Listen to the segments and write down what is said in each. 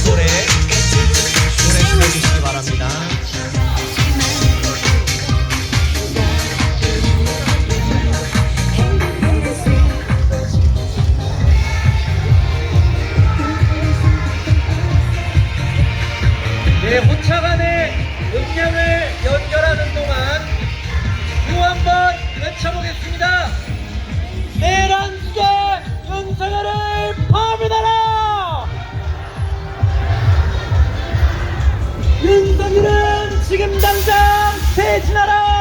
노래 노래 불러주시기 바랍니다 네, 호차간의 음량을 연결하는 동안 구 한번 외쳐보겠습니다. 윤석열은 지금 당장 퇴진하라!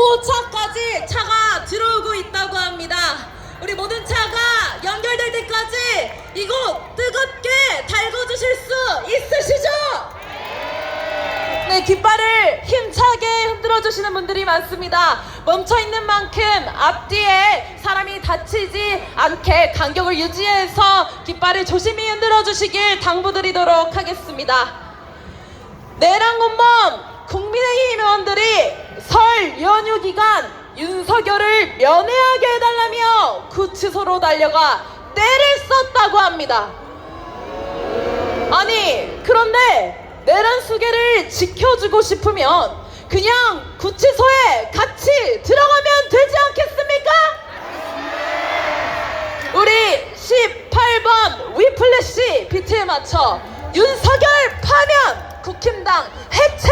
5차까지 차가 들어오고 있다고 합니다. 우리 모든 차가 연결될 때까지 이곳 뜨겁게 달궈주실 수 있으시죠? 네, 깃발을 힘차게 흔들어 주시는 분들이 많습니다. 멈춰 있는 만큼 앞뒤에 사람이 다치지 않게 간격을 유지해서 깃발을 조심히 흔들어 주시길 당부드리도록 하겠습니다. 공범 국민의힘 의원들이 설 연휴 기간 윤석열을 면회하게 해달라며 구치소로 달려가 때를 썼다고 합니다. 아니 그런데 내란 수계를 지켜주고 싶으면 그냥 구치소에 같이 들어가면 되지 않겠습니까? 우리 18번 위플래시 비트에 맞춰 윤석열 파면 국힘당 해체